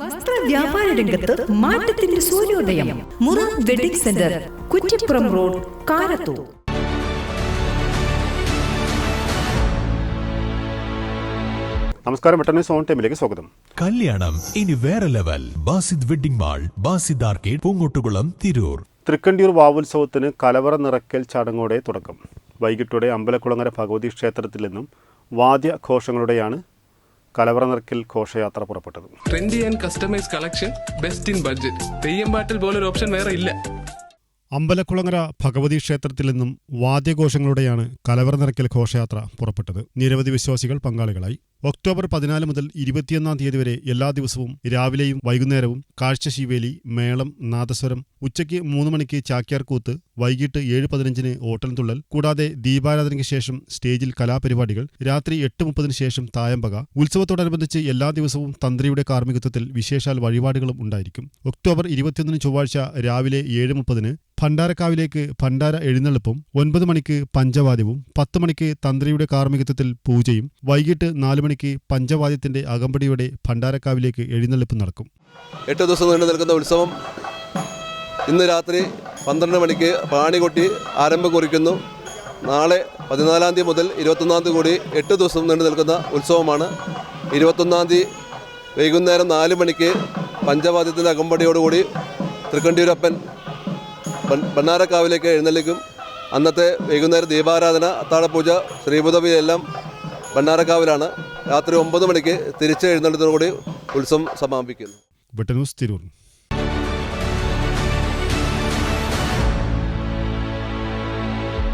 വസ്ത്ര വ്യാപാര രംഗത്ത് മാറ്റത്തിന്റെ സൂര്യോദയം. മുറ wedding centre Kuttippuram road Karathur. നമസ്കാരം വെട്ടന്യൂസ് സോൺ ടൈമിലേക്ക് സ്വാഗതം. കല്യാണം ഇനി വേറെ level. Basid wedding mall Basid arcade Poongottukulam Tirur. Thrikkandiyoor വാവുത്സവത്തിന് കലവറ നിറയ്ക്കൽ ചടങ്ങോടെ തുടക്കം. വൈകിട്ടോടെ അമ്പലക്കുളങ്ങര ഭഗവതി ക്ഷേത്രത്തിൽ നിന്നും വാദ്യഘോഷങ്ങളുടെയാണ് കലവറ നിറക്കിൽ ഘോഷയാത്ര പുറപ്പെട്ടത്. Trendy and customise collection best in budget Theyyam പാട്ടിൽ പോലൊരു ഓപ്ഷൻ വേറെ ഇല്ല. അമ്പലക്കുളങ്ങര ഭഗവതി ക്ഷേത്രത്തിൽ നിന്നും വാദ്യഘോഷങ്ങളുടെയാണ് കലവറ നിറയ്ക്കൽ ഘോഷയാത്ര പുറപ്പെട്ടത്. നിരവധി വിശ്വാസികൾ പങ്കാളികളായി. ഒക്ടോബർ പതിനാല് മുതൽ ഇരുപത്തിയൊന്നാം തീയതി വരെ എല്ലാ ദിവസവും രാവിലെയും വൈകുന്നേരവും കാഴ്ചശീവേലി മേളം നാദസ്വരം ഉച്ചയ്ക്ക് മൂന്ന് മണിക്ക് ചാക്യാർകൂത്ത് വൈകിട്ട് ഏഴ് പതിനഞ്ചിന് ഓട്ടൻതുള്ളൽ കൂടാതെ ദീപാരാധനയ്ക്ക് ശേഷം സ്റ്റേജിൽ കലാപരിപാടികൾ രാത്രി എട്ട് മുപ്പതിന് ശേഷം തായമ്പക. ഉത്സവത്തോടനുബന്ധിച്ച് എല്ലാ ദിവസവും തന്ത്രിയുടെ കാർമ്മികത്വത്തിൽ വിശേഷാൽ വഴിപാടുകളും ഉണ്ടായിരിക്കും. ഒക്ടോബർ ഇരുപത്തിയൊന്നിന് ചൊവ്വാഴ്ച രാവിലെ ഏഴ് മുപ്പതിന് ഭണ്ഡാരക്കാവിലേക്ക് ഭണ്ഡാര എഴുന്നള്ളിപ്പും ഒൻപത് മണിക്ക് പഞ്ചവാദ്യവും പത്ത് മണിക്ക് തന്ത്രിയുടെ കാർമ്മികത്വത്തിൽ പൂജയും വൈകിട്ട് നാല് മണിക്ക് പഞ്ചവാദ്യത്തിന്റെ അകമ്പടിയോടെ ഭണ്ഡാരക്കാവിലേക്ക് എഴുന്നള്ളിപ്പ് നടക്കും. എട്ട് ദിവസം നീണ്ടു നിൽക്കുന്ന ഉത്സവം ഇന്ന് രാത്രി പന്ത്രണ്ട് മണിക്ക് പാണികൊട്ടി ആരംഭം കുറിക്കുന്നു. നാളെ പതിനാലാം തീയതി മുതൽ ഇരുപത്തൊന്നാം തീയതി കൂടി എട്ട് ദിവസം നീണ്ടു നിൽക്കുന്ന ഉത്സവമാണ്. ഇരുപത്തൊന്നാം തീയതി വൈകുന്നേരം നാല് മണിക്ക് പഞ്ചവാദ്യത്തിന്റെ അകമ്പടിയോടുകൂടി തൃക്കണ്ടിയൂരപ്പൻ ബണ്ണാരക്കാവിലേക്ക് എഴുന്നള്ളിക്കും. അന്നത്തെ വൈകുന്നേരം ദീപാരാധന അത്താഴപൂജ ശ്രീബുധവി എല്ലാം ബണ്ണാരക്കാവിലാണ് രാത്രി ഒമ്പത് മണിക്ക് തിരിച്ച് എഴുന്നള്ളത്തോടുകൂടി ഉത്സവം സമാപിക്കുന്നു.